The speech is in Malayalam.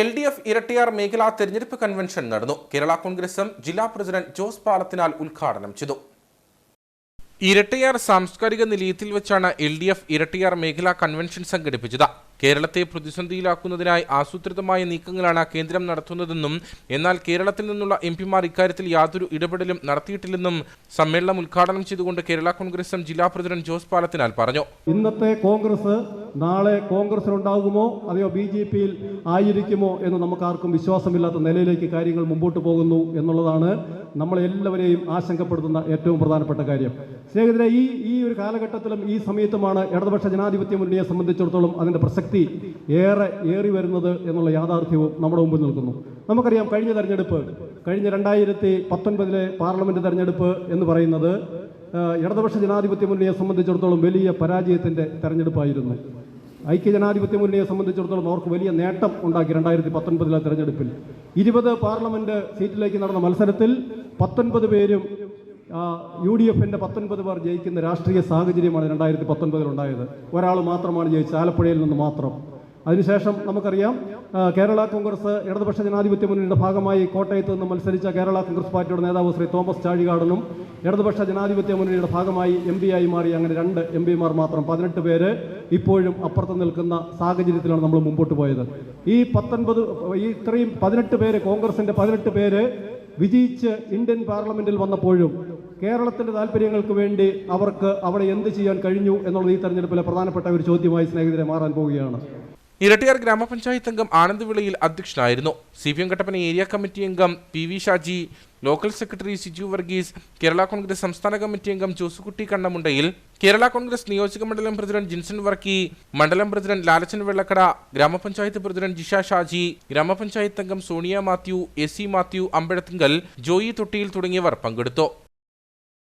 എൽ ഡി എഫ് ഇരട്ടിയാർ മേഖലാ തെരഞ്ഞെടുപ്പ് കൺവെൻഷൻ നടന്നു. കേരള കോൺഗ്രസും ജില്ലാ പ്രസിഡന്റ് ജോസ് പാലത്തിനാൽ ഉദ്ഘാടനം ചെയ്തു. ഇരട്ടിയാർ സാംസ്കാരിക നിലയത്തിൽ വെച്ചാണ് എൽ ഡി എഫ് ഇരട്ടിയാർ മേഖലാ കൺവെൻഷൻ സംഘടിപ്പിച്ചത്. കേരളത്തെ പ്രതിസന്ധിയിലാക്കുന്നതിനായി ആസൂത്രിതമായ നീക്കങ്ങളാണ് കേന്ദ്രം നടത്തുന്നതെന്നും എന്നാൽ കേരളത്തിൽ നിന്നുള്ള എം പിമാർ ഇക്കാര്യത്തിൽ യാതൊരു ഇടപെടലും നടത്തിയിട്ടില്ലെന്നും സമ്മേളനം ഉദ്ഘാടനം ചെയ്തുകൊണ്ട് കേരള കോൺഗ്രസും ജില്ലാ പ്രസിഡന്റ് ജോസ് പാലത്തിനാൽ പറഞ്ഞു. ഇന്നത്തെ കോൺഗ്രസ് നാളെ കോൺഗ്രസിലുണ്ടാകുമോ? അതെയോ ബി ജെ പിയിൽ ആയിരിക്കുമോ എന്ന് നമുക്കാർക്കും വിശ്വാസമില്ലാത്ത നിലയിലേക്ക് കാര്യങ്ങൾ മുമ്പോട്ട് പോകുന്നു എന്നുള്ളതാണ് നമ്മളെല്ലാവരെയും ആശങ്കപ്പെടുത്തുന്ന ഏറ്റവും പ്രധാനപ്പെട്ട കാര്യം. സ്നേഹിതരെ ഈ ഈ ഒരു കാലഘട്ടത്തിലും ഈ സമയത്തുമാണ് ഇടതുപക്ഷ ജനാധിപത്യ മുന്നണിയെ സംബന്ധിച്ചിടത്തോളം അതിന്റെ പ്രസക്തി ഏറെ ഏറി വരുന്നത് എന്നുള്ള യാഥാർത്ഥ്യവും നമ്മുടെ മുമ്പിൽ നിൽക്കുന്നു. നമുക്കറിയാം കഴിഞ്ഞ തെരഞ്ഞെടുപ്പ് കഴിഞ്ഞ രണ്ടായിരത്തി പത്തൊൻപതിലെ പാർലമെന്റ് തെരഞ്ഞെടുപ്പ് എന്ന് പറയുന്നത് ഇടതുപക്ഷ ജനാധിപത്യ മുന്നണിയെ സംബന്ധിച്ചിടത്തോളം വലിയ പരാജയത്തിന്റെ തെരഞ്ഞെടുപ്പായിരുന്നു. ഐക്യ ജനാധിപത്യ മുന്നണിയെ സംബന്ധിച്ചിടത്തോളം അവർക്ക് വലിയ നേട്ടം ഉണ്ടാക്കി രണ്ടായിരത്തി പത്തൊൻപതിലെ തെരഞ്ഞെടുപ്പിൽ. ഇരുപത് പാർലമെന്റ് സീറ്റിലേക്ക് നടന്ന മത്സരത്തിൽ പത്തൊൻപത് പേരും യു ഡി എഫിന്റെ പത്തൊൻപത് പേർ ജയിക്കുന്ന രാഷ്ട്രീയ സാഹചര്യമാണ് രണ്ടായിരത്തി പത്തൊൻപതിൽ ഉണ്ടായത്. ഒരാൾ മാത്രമാണ് ജയിച്ചത് ആലപ്പുഴയിൽ നിന്ന് മാത്രം. അതിനുശേഷം നമുക്കറിയാം കേരള കോൺഗ്രസ് ഇടതുപക്ഷ ജനാധിപത്യ മുന്നണിയുടെ ഭാഗമായി കോട്ടയത്ത് നിന്ന് മത്സരിച്ച കേരള കോൺഗ്രസ് പാർട്ടിയുടെ നേതാവ് ശ്രീ തോമസ് ചാഴികാടനും ഇടതുപക്ഷ ജനാധിപത്യ മുന്നണിയുടെ ഭാഗമായി എം ആയി മാറി അങ്ങനെ രണ്ട് എം പിമാർ മാത്രം. പതിനെട്ട് പേര് ഇപ്പോഴും അപ്പുറത്ത് നിൽക്കുന്ന സാഹചര്യത്തിലാണ് നമ്മൾ മുമ്പോട്ട് പോയത്. ഈ പത്തൊൻപത് ഈ ഇത്രയും പതിനെട്ട് പേര് കോൺഗ്രസിന്റെ പതിനെട്ട് പേര് വിജയിച്ച് ഇന്ത്യൻ പാർലമെന്റിൽ വന്നപ്പോഴും കേരളത്തിന്റെ താല്പര്യങ്ങൾക്ക് വേണ്ടി അവർക്ക് അവിടെ എന്ത് ചെയ്യാൻ കഴിഞ്ഞു എന്നുള്ളത് ഈ തെരഞ്ഞെടുപ്പിലെ പ്രധാനപ്പെട്ട ഒരു ചോദ്യമായി സ്നേഹിതരെ മാറാൻ പോവുകയാണ്. ഇരട്ടിയാർ ഗ്രാമപഞ്ചായത്ത് അംഗം ആനന്ദവിളയിൽ അധ്യക്ഷനായിരുന്നു. C P M Kattappana area committee അംഗം P V Shaji local secretary Siju Varghese Kerala Congress സംസ്ഥാന കമ്മിറ്റി അംഗം ജോസുകുട്ടി കണ്ണമുണ്ടയിൽ കേരള കോൺഗ്രസ് നിയോജക മണ്ഡലം പ്രസിഡന്റ് ജിൻസൺ വർക്കി മണ്ഡലം പ്രസിഡന്റ് ലാലച്ചൻ വെള്ളക്കട ഗ്രാമപഞ്ചായത്ത് പ്രസിഡന്റ് ജിഷ ഷാജി ഗ്രാമപഞ്ചായത്ത് അംഗം സോണിയ മാത്യു എസ് സി മാത്യു അമ്പഴത്തിങ്കൽ ജോയി തൊട്ടിയിൽ തുടങ്ങിയവർ പങ്കെടുത്തു.